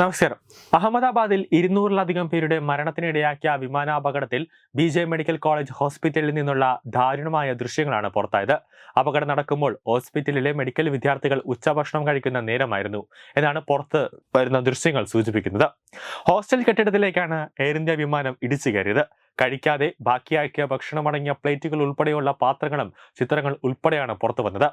നമസ്കാരം. അഹമ്മദാബാദിൽ ഇരുന്നൂറിലധികം പേരുടെ മരണത്തിനിടയാക്കിയ വിമാനാപകടത്തിൽ ബി ജെ മെഡിക്കൽ കോളേജ് ഹോസ്പിറ്റലിൽ നിന്നുള്ള ദാരുണമായ ദൃശ്യങ്ങളാണ് പുറത്തായത്. അപകടം നടക്കുമ്പോൾ ഹോസ്പിറ്റലിലെ മെഡിക്കൽ വിദ്യാർത്ഥികൾ ഉച്ചഭക്ഷണം കഴിക്കുന്ന നേരമായിരുന്നു എന്നാണ് പുറത്ത് വരുന്ന ദൃശ്യങ്ങൾ സൂചിപ്പിക്കുന്നത്. ഹോസ്റ്റൽ കെട്ടിടത്തിലേക്കാണ് എയർ ഇന്ത്യ വിമാനം ഇടിച്ചു കയറിയത്. കഴിക്കാതെ ബാക്കിയാക്കിയ ഭക്ഷണമടങ്ങിയ പ്ലേറ്റുകൾ ഉൾപ്പെടെയുള്ള പാത്രങ്ങളും ചിത്രങ്ങൾ ഉൾപ്പെടെയാണ് പുറത്തു വന്നത്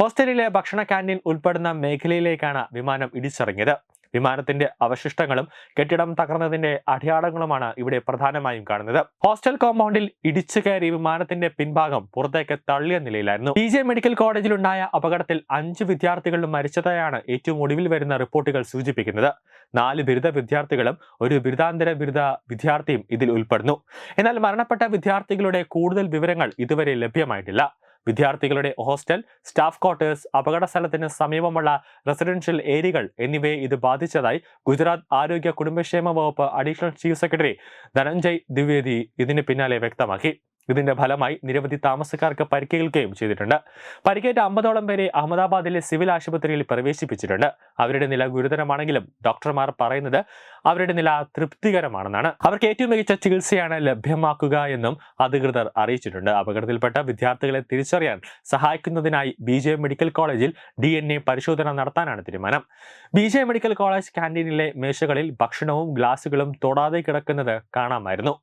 ഹോസ്റ്റലിലെ ഭക്ഷണ ക്യാന്റീൻ ഉൾപ്പെടുന്ന മേഖലയിലേക്കാണ് വിമാനം ഇടിച്ചിറങ്ങിയത്. വിമാനത്തിന്റെ അവശിഷ്ടങ്ങളും കെട്ടിടം തകർന്നതിന്റെ അടയാളങ്ങളുമാണ് ഇവിടെ പ്രധാനമായും കാണുന്നത്. ഹോസ്റ്റൽ കോമ്പൗണ്ടിൽ ഇടിച്ചു കയറി വിമാനത്തിന്റെ പിൻഭാഗം പുറത്തേക്ക് തള്ളിയ നിലയിലായിരുന്നു. പി ജെ മെഡിക്കൽ കോളേജിലുണ്ടായ അപകടത്തിൽ അഞ്ച് വിദ്യാർത്ഥികളും മരിച്ചതായാണ് ഏറ്റവും ഒടുവിൽ വരുന്ന റിപ്പോർട്ടുകൾ സൂചിപ്പിക്കുന്നത്. നാല് ബിരുദ വിദ്യാർത്ഥികളും ഒരു ബിരുദാന്തര ബിരുദ വിദ്യാർത്ഥിയും ഇതിൽ ഉൾപ്പെടുന്നു. എന്നാൽ മരണപ്പെട്ട വിദ്യാർത്ഥികളുടെ കൂടുതൽ വിവരങ്ങൾ ഇതുവരെ ലഭ്യമായിട്ടില്ല. വിദ്യാർത്ഥികളുടെ ഹോസ്റ്റൽ സ്റ്റാഫ് ക്വാർട്ടേഴ്സ് അപകട സ്ഥലത്തിന് സമീപമുള്ള റെസിഡൻഷ്യൽ ഏരിയകൾ എന്നിവയെ ഇത് ബാധിച്ചതായി ഗുജറാത്ത് ആരോഗ്യ കുടുംബക്ഷേമ വകുപ്പ് additional chief secretary Dhananjay Dwivedi ഇതിന് പിന്നാലെ വ്യക്തമാക്കി. ഇതിന്റെ ഫലമായി നിരവധി താമസക്കാർക്ക് പരിക്കേൽക്കുകയും ചെയ്തിട്ടുണ്ട്. പരിക്കേറ്റ അമ്പതോളം പേരെ അഹമ്മദാബാദിലെ സിവിൽ ആശുപത്രിയിൽ പ്രവേശിപ്പിച്ചിട്ടുണ്ട്. അവരുടെ നില ഗുരുതരമാണെങ്കിലും ഡോക്ടർമാർ പറയുന്നത് അവരുടെ നില തൃപ്തികരമാണെന്നാണ്. അവർക്ക് ഏറ്റവും മികച്ച ചികിത്സയാണ് ലഭ്യമാക്കുക എന്നും അധികൃതർ അറിയിച്ചിട്ടുണ്ട്. അപകടത്തിൽപ്പെട്ട വിദ്യാർത്ഥികളെ തിരിച്ചറിയാൻ സഹായിക്കുന്നതിനായി ബി ജെ മെഡിക്കൽ കോളേജിൽ ഡി എൻ എ പരിശോധന നടത്താനാണ് തീരുമാനം. ബി ജെ മെഡിക്കൽ കോളേജ് ക്യാന്റീനിലെ മേശകളിൽ ഭക്ഷണവും ഗ്ലാസുകളും തൊടാതെ കിടക്കുന്നത് കാണാമായിരുന്നു.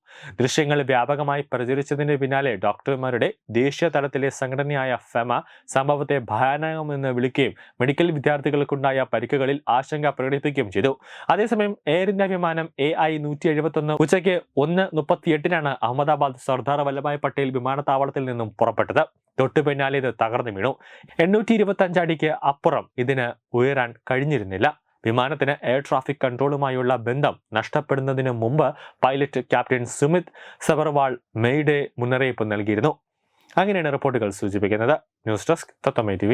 ദൃശ്യങ്ങൾ വ്യാപകമായി പ്രചരിച്ചതിന് പിന്നാലെ ഡോക്ടർമാരുടെ ദേശീയ തലത്തിലെ സംഘടനയായ ഫെമ സംഭവത്തെ ഭയാനകമെന്ന് വിളിക്കുകയും മെഡിക്കൽ വിദ്യാർത്ഥികൾക്കുണ്ടായ പരിക്കുകളിൽ ആശങ്ക പ്രകടിപ്പിക്കുകയും ചെയ്തു. അതേസമയം എയർ ഇന്ത്യ വിമാനം എ ഐ നൂറ്റി എഴുപത്തൊന്ന് ഉച്ചയ്ക്ക് ഒന്ന് മുപ്പത്തിയെട്ടിനാണ് അഹമ്മദാബാദ് സർദാർ വല്ലഭായ് പട്ടേൽ വിമാനത്താവളത്തിൽ നിന്നും പുറപ്പെട്ടത്. തൊട്ടു പിന്നാലെ ഇത് തകർന്നു വീണു. എണ്ണൂറ്റി ഇരുപത്തി അഞ്ചടിക്ക് അപ്പുറം ഇതിന് ഉയരാൻ കഴിഞ്ഞിരുന്നില്ല. വിമാനത്തിന് എയർ ട്രാഫിക് കൺട്രോളുമായുള്ള ബന്ധം നഷ്ടപ്പെടുന്നതിന് മുമ്പ് pilot captain Sumit Sabharwal mayday മുന്നറിയിപ്പ് നൽകിയിരുന്നു. അങ്ങനെയാണ് റിപ്പോർട്ടുകൾ സൂചിപ്പിക്കുന്നത്. ന്യൂസ് ഡെസ്ക് തത്തമ്മ ടി